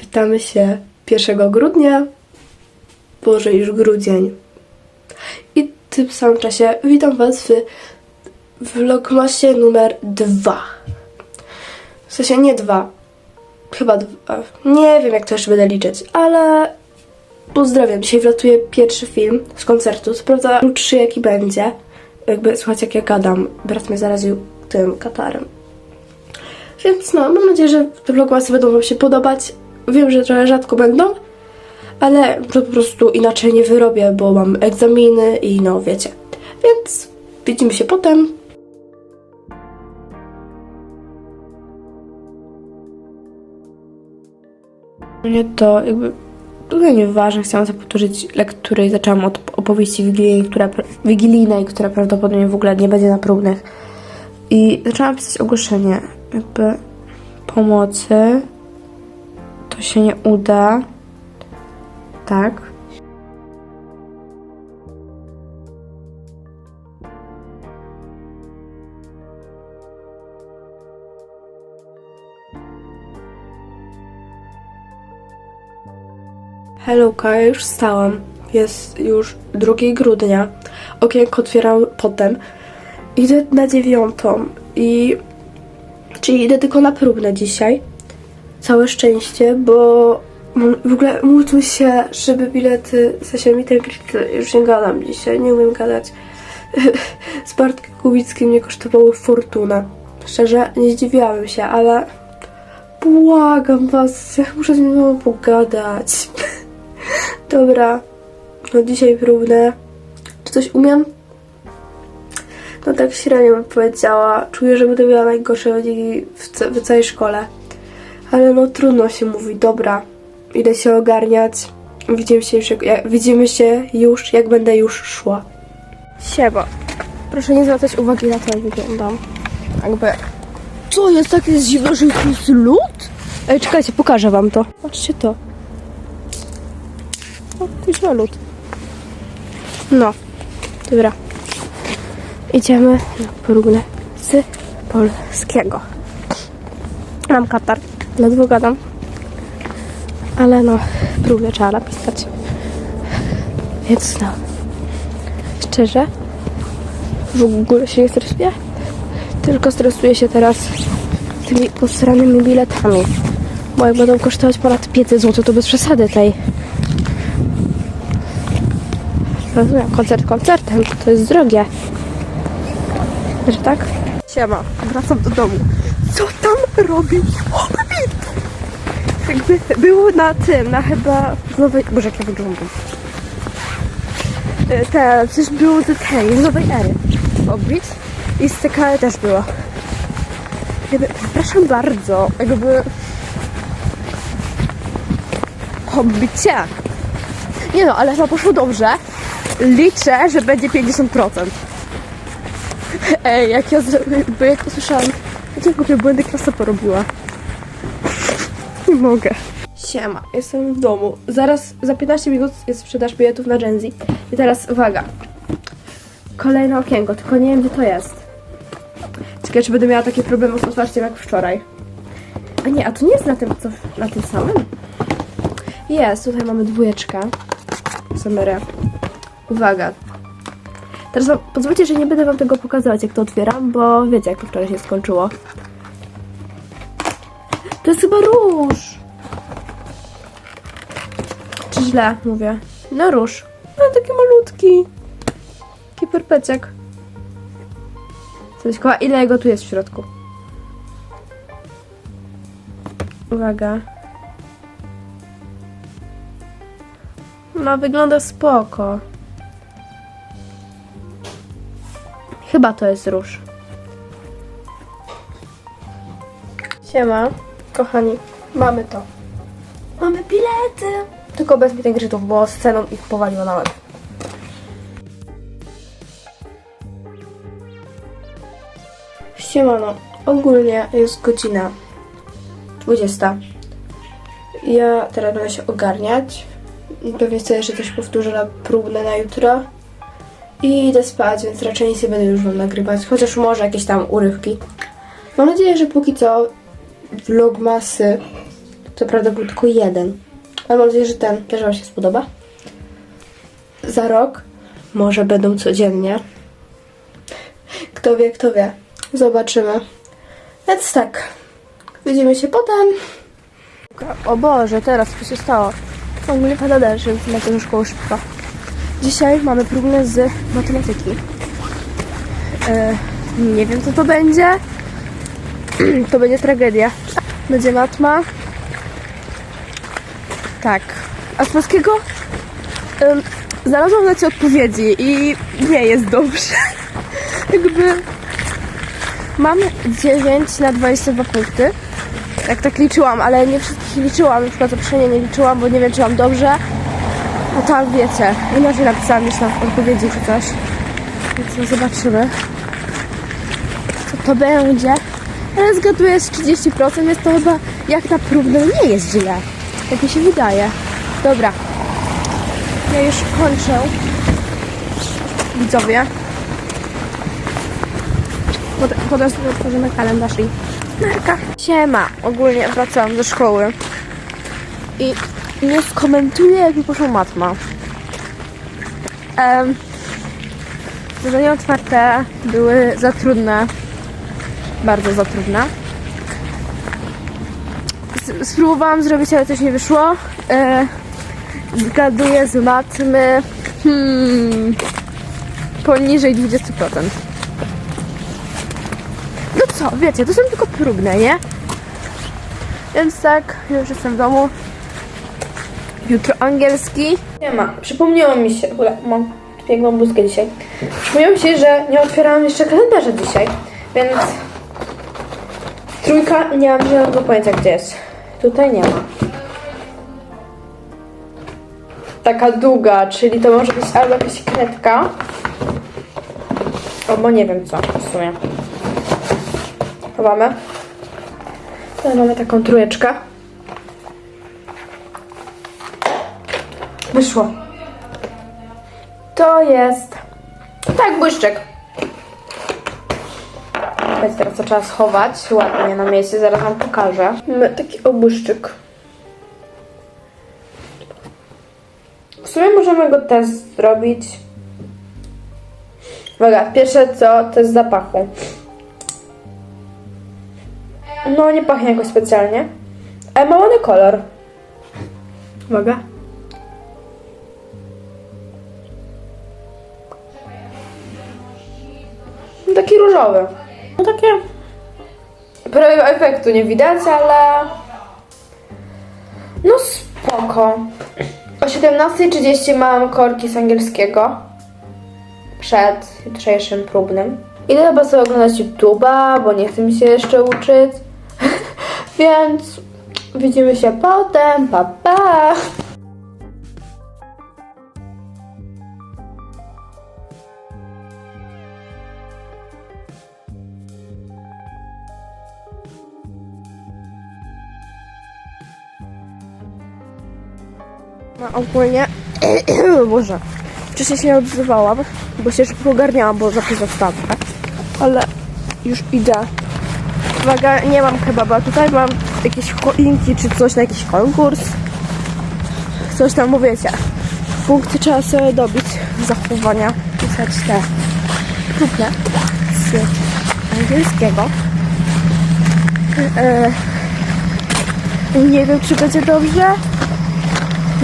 Witamy się 1 grudnia. Boże, już grudzień. I w tym samym czasie witam Was w vlogmasie numer 2. W sensie nie dwa, chyba dwa. Nie wiem, jak to jeszcze będę liczyć, ale pozdrawiam. Dzisiaj wlatuje pierwszy film z koncertu. Co prawda, jaki będzie. Jakby słuchajcie, jak ja gadam. Brat mnie zaraził tym katarem. Więc no, mam nadzieję, że te vlogmasy będą Wam się podobać. Wiem, że trochę rzadko będą, ale to po prostu inaczej nie wyrobię, bo mam egzaminy i no wiecie. Więc widzimy się potem. Nie to jakby trochę nieważne, chciałam sobie powtórzyć lekturę i zaczęłam od opowieści wigilijnej, która, wigilijnej, która prawdopodobnie w ogóle nie będzie na próbnych. I zaczęłam pisać ogłoszenie, jakby pomocy. To się nie uda. Tak. Helloka, ja już stałam. Jest już 2 grudnia. Okienko otwieram potem. Idę na dziewiątą i... Czyli idę tylko na próbne dzisiaj. Całe szczęście, bo w ogóle módlmy się, żeby bilety, w sensie mi te bilety, już nie gadam dzisiaj, nie umiem gadać. Z Bartkiem Kubickim nie kosztowały fortunę. Szczerze, nie zdziwiłabym się, ale błagam was, ja muszę z nim pogadać. Dobra, no dzisiaj próbne. Czy coś umiem? No tak średnio bym powiedziała. Czuję, że będę miała najgorsze wyniki w, ca- w całej szkole. Ale no trudno się mówi. Dobra, idę się ogarniać. Widzimy się już, jak, widzimy się już, jak będę już szła. Siema. Proszę nie zwracać uwagi na to, jak wyglądam. Jakby... Co jest takie zimno, że jest lód? Ej, czekajcie, pokażę wam to. Patrzcie to. O, kuźwa lód. No, dobra. Idziemy na próbne z polskiego. Mam katar, ledwo gadam. Ale no, próbę trzeba napisać. Więc no, szczerze, w ogóle się nie stresuję. Tylko stresuję się teraz tymi posranymi biletami. Bo jak będą kosztować ponad 500 zł, to bez przesady tej. Rozumiem, koncert koncertem, to jest drogie. Że tak? Siema, wracam do domu. Co tam robi Hobbit? Jakby było na tym, na chyba nowej... Boże, jak ja wyglądam. E, Te, przecież było z tej, z nowej ery. Hobbit. I z TKE też było. Jakby, przepraszam bardzo, jakby... Hobbicie. Nie no, ale chyba poszło dobrze. Liczę, że będzie 50%. Ej, jak ja, bo jak usłyszałam, jakie głupie błędy klasa porobiła. Nie mogę. Siema, jestem w domu. Zaraz, za 15 minut jest sprzedaż biletów na Gen Z. I teraz uwaga. Kolejne okienko, tylko nie wiem gdzie to jest. Ciekawe, czy będę miała takie problemy z otwarciem jak wczoraj. A nie, a to nie jest na tym, co, na tym samym? Jest, tutaj mamy dwójeczkę. Samerę. Uwaga. Teraz wam, pozwólcie, że nie będę wam tego pokazywać, jak to otwieram, bo wiecie, jak to wczoraj się skończyło. To jest chyba róż. Czy źle mówię? No róż. No taki malutki. Taki perpeciak. Coś koła, ile jego tu jest w środku? Uwaga. No, wygląda spoko. Chyba to jest róż. Siema, kochani, mamy to. Mamy bilety! Tylko bez bitych grzytów, bo z ceną ich powaliło na łeb. Siemano, ogólnie jest godzina 20. Ja teraz będę się ogarniać. Pewnie chcę jeszcze coś powtórzę na próbne na jutro. I idę spać, więc raczej nic nie będę już wam nagrywać. Chociaż może jakieś tam urywki. Mam nadzieję, że póki co vlogmasy Co prawda był tylko jeden. Ale mam nadzieję, że ten też Wam się spodoba. Za rok może będą codziennie. Kto wie, kto wie. Zobaczymy. Więc tak. Widzimy się potem. O Boże, teraz co się stało? Ogóle pada deszcz, więc na do szkoły szybko. Dzisiaj mamy próbę z matematyki. E, nie wiem co to będzie. to będzie tragedia. Będzie matma. Tak. A z polskiego um, znalazłam na ci odpowiedzi i nie jest dobrze. Jakby mam 9 na 22 punkty. Jak tak liczyłam, ale nie wszystkich liczyłam. Na przykład zaprzeczenia nie liczyłam, bo nie wiem, czy mam dobrze. No tam wiecie, inaczej napisałam niż na odpowiedzi czy coś. Więc no zobaczymy, co to będzie. Ale zgaduję z 30%, jest to chyba jak na próbę nie jest źle. Tak mi się wydaje. Dobra. Ja już kończę. Widzowie. Potem, sobie otworzymy kalendarz i. Siema. Ogólnie wracałam do szkoły. I nie skomentuję, jak mi poszła matma. Um, zadania otwarte były za trudne. Bardzo za trudne. S- Spróbowałam zrobić, ale coś nie wyszło. E, zgaduję z matmy hmm, poniżej 20%. No co, wiecie, to są tylko próbne, nie? Więc tak, już jestem w domu. Jutro angielski. Nie ma. Przypomniało mi się, chyba mam piękną bluzkę dzisiaj. Przypomniało mi się, że nie otwierałam jeszcze kalendarza dzisiaj, więc trójka nie mam żadnego pojęcia gdzie jest. Tutaj nie ma. Taka długa, czyli to może być albo jakaś kredka, albo nie wiem co w sumie. Chowamy. Tutaj mamy taką trójeczkę. Wyszło. To jest. Tak, błyszczyk. Więc teraz to trzeba schować ładnie na miejsce, zaraz wam pokażę. Mamy taki obłyszczyk. W sumie możemy go test zrobić. Uwaga, pierwsze co, test zapachu. No, nie pachnie jakoś specjalnie. Ale ma ładny kolor. Uwaga. Taki różowy. No takie... Prawie efektu nie widać, ale... No spoko. O 17.30 mam korki z angielskiego. Przed jutrzejszym próbnym. Idę chyba sobie oglądać YouTube'a, bo nie chcę mi się jeszcze uczyć. Więc widzimy się potem. Pa, pa! Ogólnie, Boże, wcześniej się nie odzywałam, bo się szybko ogarniałam, bo zapis wstawkę. Ale już idę. Uwaga, nie mam kebaba, tutaj mam jakieś choinki czy coś na jakiś konkurs. Coś tam mówicie. Punkty trzeba sobie dobić zachowania. Pisać te próbne z angielskiego. E, nie wiem, czy będzie dobrze.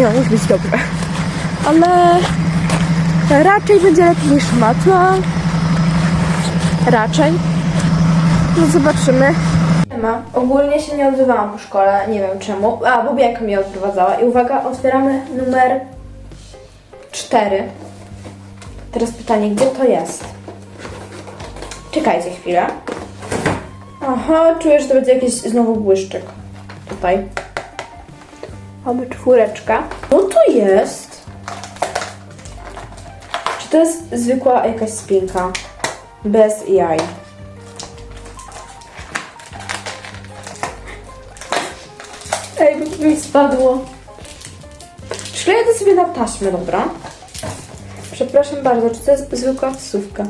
Może być dobre. Ale raczej będzie lepiej niż matma. Raczej. No zobaczymy. Ma. Ogólnie się nie odzywałam po szkole, nie wiem czemu. A, bo Bianka mnie odprowadzała. I uwaga, otwieramy numer 4. Teraz pytanie, gdzie to jest? Czekajcie chwilę. Aha, czuję, że to będzie jakiś znowu błyszczyk. Tutaj. Mamy czwóreczkę. No to jest. Czy to jest zwykła jakaś spinka? Bez jaj. Ej, mi spadło. Szkleję to sobie na taśmę, dobra? Przepraszam bardzo, czy to jest zwykła wsówka?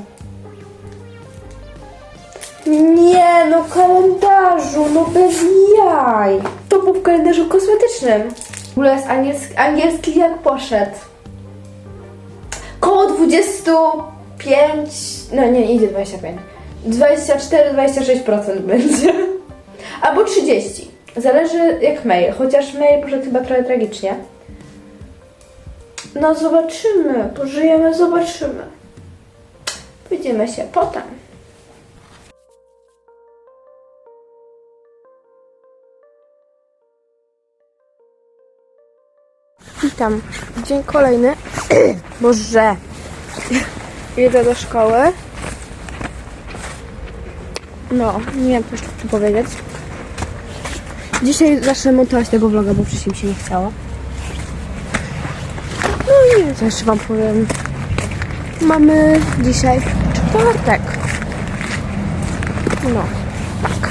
Nie, no kalendarzu, no bez jaj. To w kalendarzu kosmetycznym. W ogóle jest angielski, angielski jak poszedł. Koło 25, no nie, idzie 25. 24-26% będzie. Albo 30. Zależy jak mail, chociaż mail poszedł chyba trochę tragicznie. No zobaczymy, pożyjemy, zobaczymy. Widzimy się potem. Witam. Dzień kolejny. Boże. Jedę do szkoły. No, nie wiem, co tu powiedzieć. Dzisiaj zacznę montować tego vloga, bo wcześniej mi się nie chciało. No i co jeszcze wam powiem. Mamy dzisiaj czwartek. No, tak.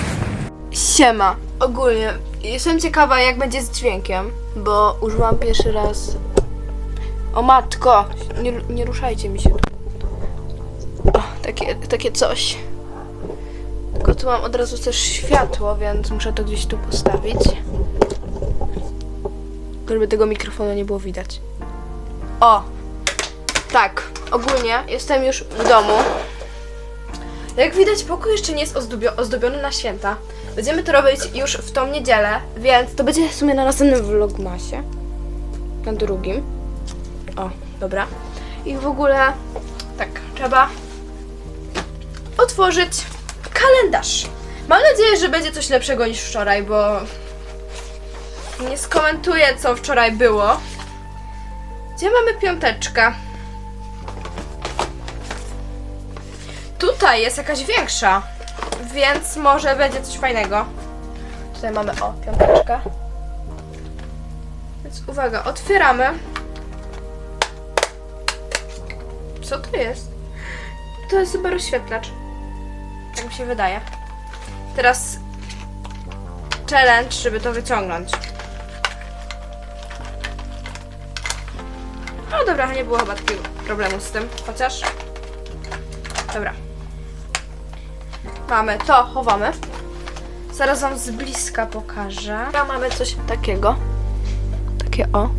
Siema. Ogólnie jestem ciekawa jak będzie z dźwiękiem, bo użyłam pierwszy raz. O matko! Nie, nie ruszajcie mi się tu. O, takie, takie coś. Tylko tu mam od razu też światło, więc muszę to gdzieś tu postawić. Żeby tego mikrofonu nie było widać. O! Tak, ogólnie jestem już w domu. Jak widać, pokój jeszcze nie jest ozdobio- ozdobiony na święta. Będziemy to robić już w tą niedzielę, więc to będzie w sumie na następnym vlogmasie. Na drugim. O, dobra. I w ogóle, tak, trzeba otworzyć kalendarz. Mam nadzieję, że będzie coś lepszego niż wczoraj, bo nie skomentuję, co wczoraj było. Gdzie mamy piąteczkę? Tutaj jest jakaś większa, więc może będzie coś fajnego. Tutaj mamy, o, piąteczkę. Więc uwaga, otwieramy. Co to jest? To jest chyba rozświetlacz. Tak mi się wydaje. Teraz challenge, żeby to wyciągnąć. No dobra, nie było chyba takiego problemu z tym, chociaż... Dobra. Mamy to, chowamy. Zaraz wam z bliska pokażę. Ja mamy coś takiego. Takie o.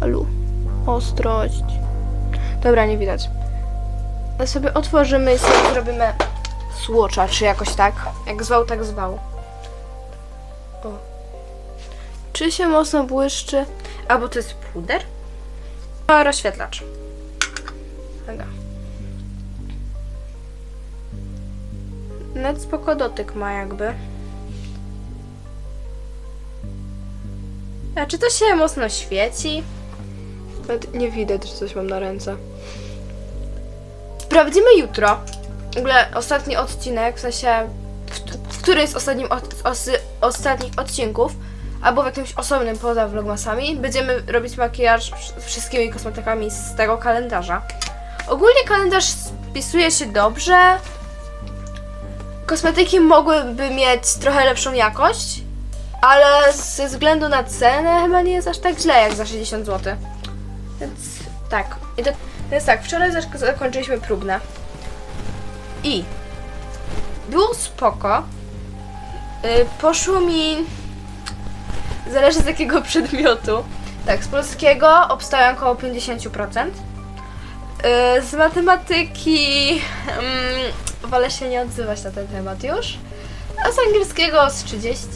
Halu. Ostrość. Dobra, nie widać. Ale sobie otworzymy i sobie zrobimy słocza, czy jakoś tak. Jak zwał, tak zwał. O. Czy się mocno błyszczy? Albo to jest puder? A rozświetlacz. Nawet spoko dotyk ma jakby. A czy to się mocno świeci? Nawet nie widać, że coś mam na ręce. Sprawdzimy jutro. W ogóle ostatni odcinek, w sensie w, w którym z ostatnim od, osy, ostatnich odcinków, albo w jakimś osobnym poza vlogmasami, będziemy robić makijaż wsz- wszystkimi kosmetykami z tego kalendarza. Ogólnie kalendarz spisuje się dobrze. Kosmetyki mogłyby mieć trochę lepszą jakość, ale ze względu na cenę chyba nie jest aż tak źle jak za 60 zł. Więc tak. I to, więc tak, wczoraj zak- zakończyliśmy próbne. I było spoko. Y, poszło mi. Zależy z jakiego przedmiotu. Tak, z polskiego obstałem około 50%. Y, z matematyki. Mm, wolę się nie odzywać na ten temat już. A z angielskiego z 30.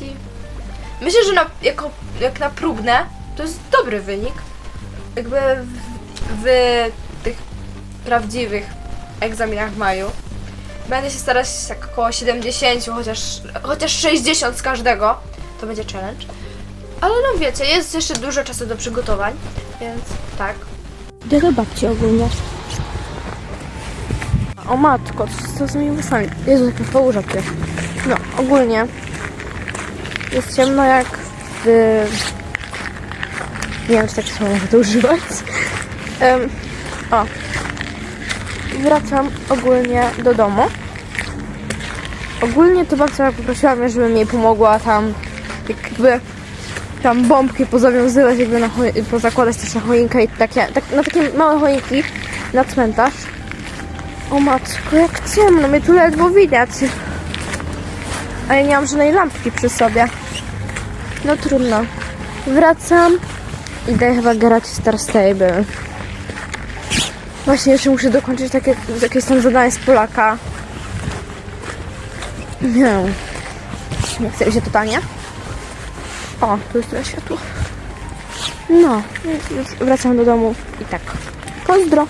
Myślę, że na, jako, jak na próbne to jest dobry wynik. Jakby w, w tych prawdziwych egzaminach w maju będę się starać tak około 70, chociaż, chociaż 60 z każdego. To będzie challenge. Ale no wiecie, jest jeszcze dużo czasu do przygotowań, więc tak. Do babci ogólnie. O matko, co, z moimi włosami? Jezu, jak po rzadkie. No, ogólnie jest ciemno jak w... Nie wiem, czy takie słowo mogę to używać. Em, o. Wracam ogólnie do domu. Ogólnie to babcia poprosiła mnie, żebym jej pomogła tam jakby tam bombki pozawiązywać, jakby na pozakładać też na choinkę i takie, tak, na takie małe choinki na cmentarz. O matko, jak ciemno, mnie tu ledwo widać. A ja nie mam żadnej lampki przy sobie. No trudno. Wracam. Idę chyba grać w Star Stable. Właśnie jeszcze muszę dokończyć takie, jakieś tam zadanie z Polaka. Nie. Nie chce mi się totalnie. O, tu jest tyle światło. No, wracam do domu i tak. Pozdro.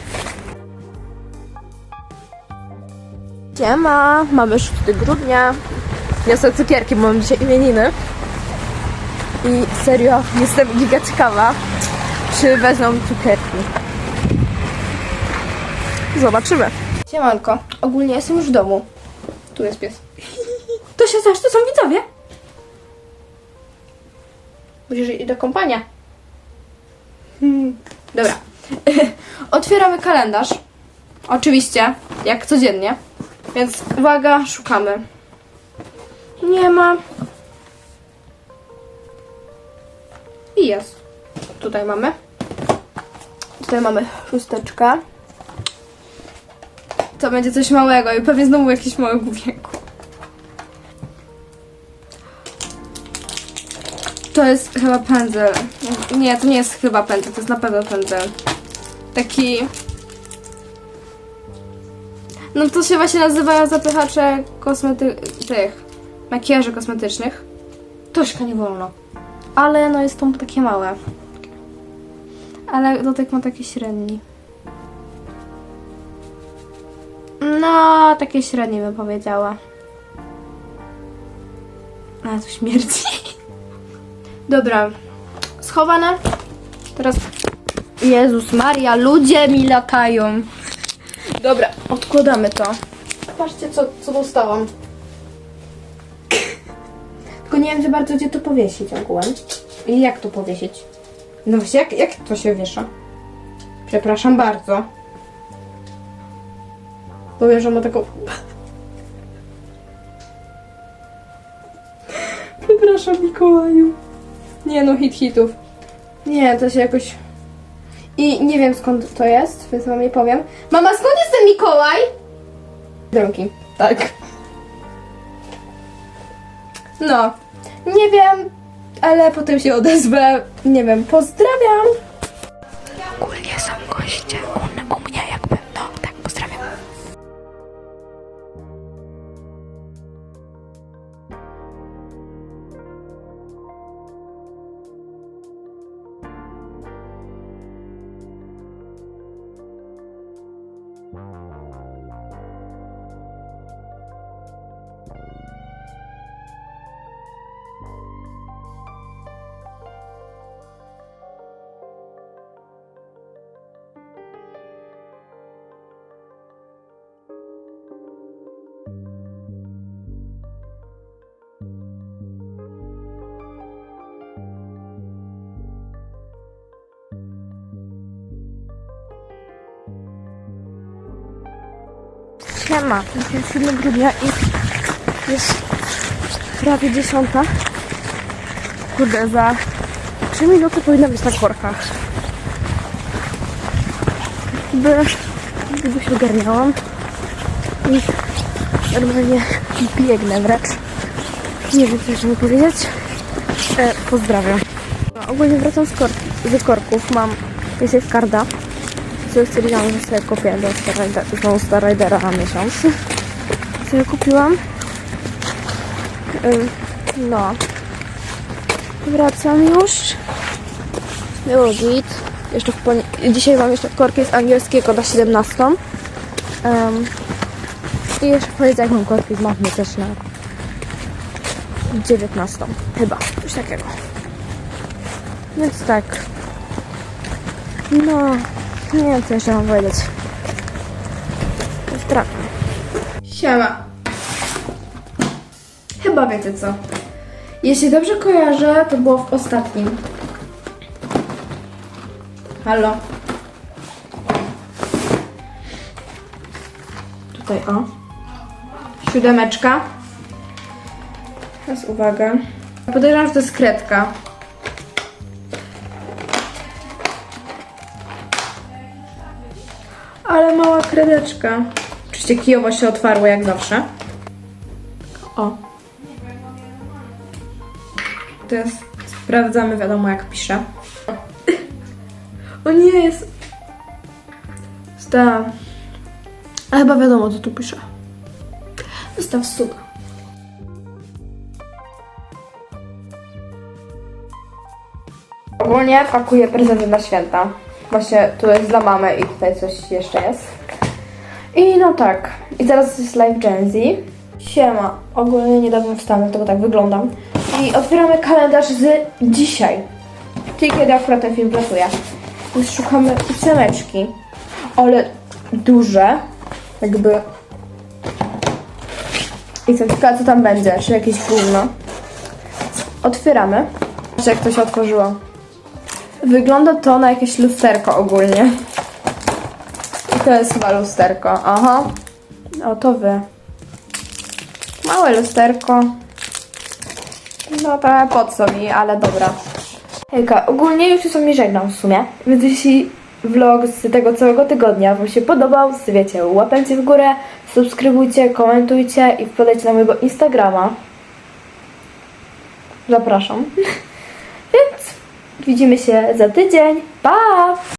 Siema, mamy 6 grudnia. Ja sobie cukierki, bo mam dzisiaj imieniny. I serio, jestem giga ciekawa, czy wezmą cukierki. Zobaczymy. Siemanko, ogólnie jestem już w domu. Tu jest pies. To się znasz, to są widzowie. Musisz iść do kompania. Dobra. Otwieramy kalendarz. Oczywiście, jak codziennie. Więc uwaga, szukamy. Nie ma. I jest. Tutaj mamy. Tutaj mamy szósteczkę. To będzie coś małego i pewnie znowu jakiś mały główienku. To jest chyba pędzel. Nie, to nie jest chyba pędzel, to jest na pewno pędzel. Taki... No to się właśnie nazywa zapychacze kosmety... tych... makijaży kosmetycznych. Troszkę nie wolno. Ale no jest to takie małe. Ale dotyk ma taki średni. No, takie średnie bym powiedziała. Ale to śmierdzi. Dobra. Schowane. Teraz... Jezus Maria, ludzie mi latają. Dobra, odkładamy to. Patrzcie, co, co dostałam. Tylko nie wiem za bardzo, gdzie to powiesić ogółem. I jak to powiesić? No właśnie, jak, jak to się wiesza? Przepraszam bardzo. Powiem, że ma taką... Przepraszam, Mikołaju. Nie no, hit hitów. Nie, to się jakoś... I nie wiem skąd to jest, więc wam nie powiem. Mama, skąd jest ten Mikołaj? Drąki. Tak. No. Nie wiem, ale potem się odezwę. Nie wiem, pozdrawiam. Siema, jest 7 grudnia i jest prawie 10. Kurde, za 3 minuty powinna być na korkach. By, gdyby się ogarniałam i normalnie biegnę wręcz. Nie wiem, co jeszcze mi powiedzieć. E, pozdrawiam. No, ogólnie wracam z, kork z korków. Mam jest karda. Co stwierdziłam, że sobie kupię do Star Ridera na miesiąc. Sobie kupiłam. No. Wracam już. Było git. Jeszcze Dzisiaj mam jeszcze korki z angielskiego na 17. Ym, I jeszcze w poniedziałek mam korki z matmy też na 19. Chyba. Coś takiego. Więc tak. No. Nie wiem, co jeszcze mam powiedzieć. Pozdrawiam. Siema. Chyba wiecie co. Jeśli dobrze kojarzę, to było w ostatnim. Halo. Tutaj o. Siódemeczka. Teraz uwaga. Podejrzewam, że to jest kredka. Kredeczka. Oczywiście kijowo się otwarło jak zawsze. O. Teraz sprawdzamy, wiadomo jak pisze. O nie, jest... Sta... A chyba wiadomo co tu pisze. Zostaw suga. Ogólnie pakuję prezenty na święta. Właśnie tu jest dla mamy i tutaj coś jeszcze jest. I no tak. I teraz jest live Gen Z. Siema. Ogólnie niedawno wstałam, dlatego tak wyglądam. I otwieramy kalendarz z dzisiaj. Czyli kiedy akurat ten film pracuje. Więc szukamy ósemeczki. Ale duże. Jakby... I jestem ciekawa co tam będzie. Czy jakieś gówno. Otwieramy. Zobaczcie jak to się otworzyło. Wygląda to na jakieś lusterko ogólnie. To jest chyba lusterko. Aha. O, to wy. Małe lusterko. No trochę po co mi, ale dobra. Hejka, ogólnie już się mi żegnam w sumie. Więc jeśli vlog z tego całego tygodnia Wam się podobał, to wiecie, łapęcie w górę, subskrybujcie, komentujcie i wpadajcie na mojego Instagrama. Zapraszam. Więc widzimy się za tydzień. Pa!